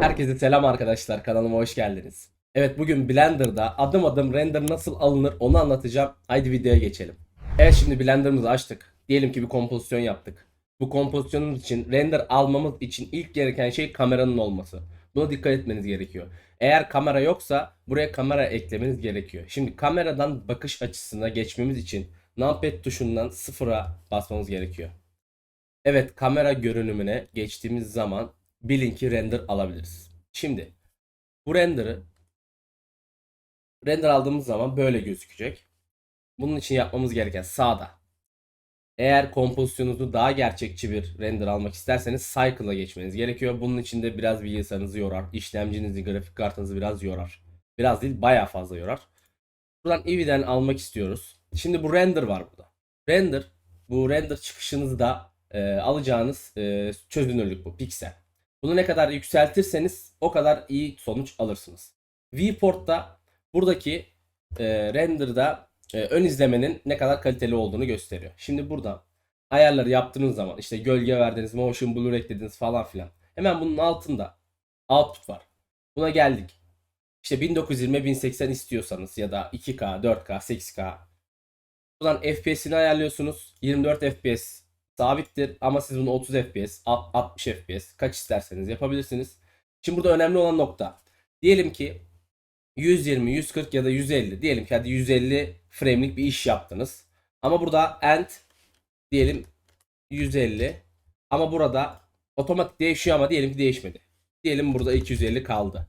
Herkese selam arkadaşlar kanalıma hoş geldiniz. Evet bugün Blender'da adım adım render nasıl alınır onu anlatacağım. Haydi videoya geçelim. Evet şimdi Blender'ımızı açtık. Diyelim ki bir kompozisyon yaptık. Bu kompozisyonumuz için render almamız için ilk gereken şey kameranın olması. Buna dikkat etmeniz gerekiyor. Eğer kamera yoksa buraya kamera eklemeniz gerekiyor. Şimdi kameradan bakış açısına geçmemiz için numpad tuşundan sıfıra basmamız gerekiyor. Evet kamera görünümüne geçtiğimiz zaman bilin ki render alabiliriz. Şimdi bu render'ı render aldığımız zaman böyle gözükecek. Bunun için yapmamız gereken sağda. Eğer kompozisyonunuzu daha gerçekçi bir render almak isterseniz Cycle'a geçmeniz gerekiyor. Bunun için de biraz bilgisayarınızı yorar. işlemcinizi, grafik kartınızı biraz yorar. Biraz değil bayağı fazla yorar. Buradan Eevee'den almak istiyoruz. Şimdi bu render var burada. Render bu render çıkışınızı da e, alacağınız e, çözünürlük bu piksel. Bunu ne kadar yükseltirseniz o kadar iyi sonuç alırsınız. Viewport'ta buradaki e, render'da e, ön izlemenin ne kadar kaliteli olduğunu gösteriyor. Şimdi buradan ayarları yaptığınız zaman işte gölge verdiniz, motion blur eklediniz falan filan. Hemen bunun altında output var. Buna geldik. İşte 1920 1080 istiyorsanız ya da 2K, 4K, 8K. Buradan FPS'ini ayarlıyorsunuz. 24 FPS sabittir ama siz bunu 30 FPS, 60 FPS kaç isterseniz yapabilirsiniz. Şimdi burada önemli olan nokta. Diyelim ki 120, 140 ya da 150 diyelim ki hadi 150 frame'lik bir iş yaptınız. Ama burada end diyelim 150 ama burada otomatik değişiyor ama diyelim ki değişmedi. Diyelim burada 250 kaldı.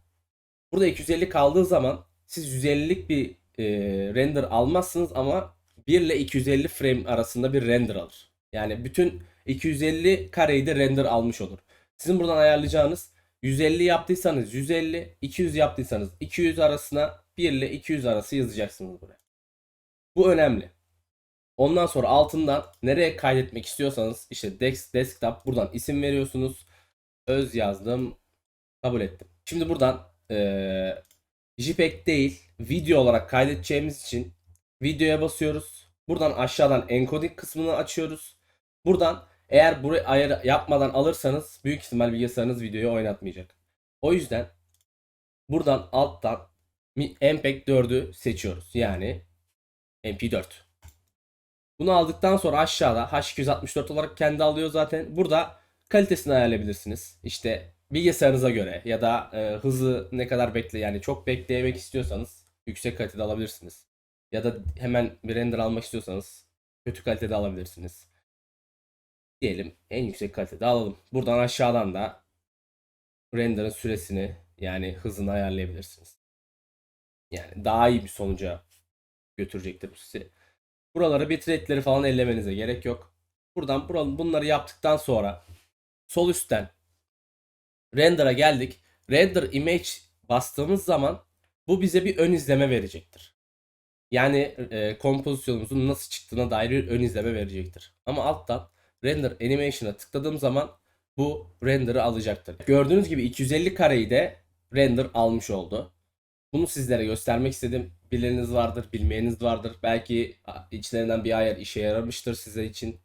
Burada 250 kaldığı zaman siz 150'lik bir e, render almazsınız ama 1 ile 250 frame arasında bir render alır. Yani bütün 250 kareyi de render almış olur. Sizin buradan ayarlayacağınız 150 yaptıysanız 150, 200 yaptıysanız 200 arasına 1 ile 200 arası yazacaksınız buraya. Bu önemli. Ondan sonra altından nereye kaydetmek istiyorsanız işte desk, desktop buradan isim veriyorsunuz. Öz yazdım. Kabul ettim. Şimdi buradan eee JPEG değil video olarak kaydedeceğimiz için videoya basıyoruz. Buradan aşağıdan encoding kısmını açıyoruz. Buradan eğer burayı ayar yapmadan alırsanız büyük ihtimal bilgisayarınız videoyu oynatmayacak. O yüzden buradan alttan MPEG 4'ü seçiyoruz. Yani MP4. Bunu aldıktan sonra aşağıda H264 olarak kendi alıyor zaten. Burada kalitesini ayarlayabilirsiniz. İşte bilgisayarınıza göre ya da e, hızı ne kadar bekle yani çok bekleyemek istiyorsanız yüksek kalitede alabilirsiniz. Ya da hemen bir render almak istiyorsanız kötü kalitede alabilirsiniz. Diyelim en yüksek kalitede alalım. Buradan aşağıdan da render'ın süresini yani hızını ayarlayabilirsiniz. Yani daha iyi bir sonuca götürecektir bu sizi. Buraları bitrate'leri falan ellemenize gerek yok. Buradan buranın bunları yaptıktan sonra sol üstten render'a geldik. Render image bastığımız zaman bu bize bir ön izleme verecektir. Yani e, kompozisyonumuzun nasıl çıktığına dair bir ön izleme verecektir. Ama alttan render animation'a tıkladığım zaman bu render'ı alacaktır. Gördüğünüz gibi 250 kareyi de render almış oldu. Bunu sizlere göstermek istedim. Bileniniz vardır, bilmeyeniniz vardır. Belki içlerinden bir ayar işe yaramıştır size için.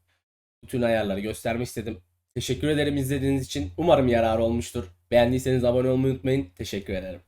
Bütün ayarları göstermek istedim. Teşekkür ederim izlediğiniz için. Umarım yararı olmuştur. Beğendiyseniz abone olmayı unutmayın. Teşekkür ederim.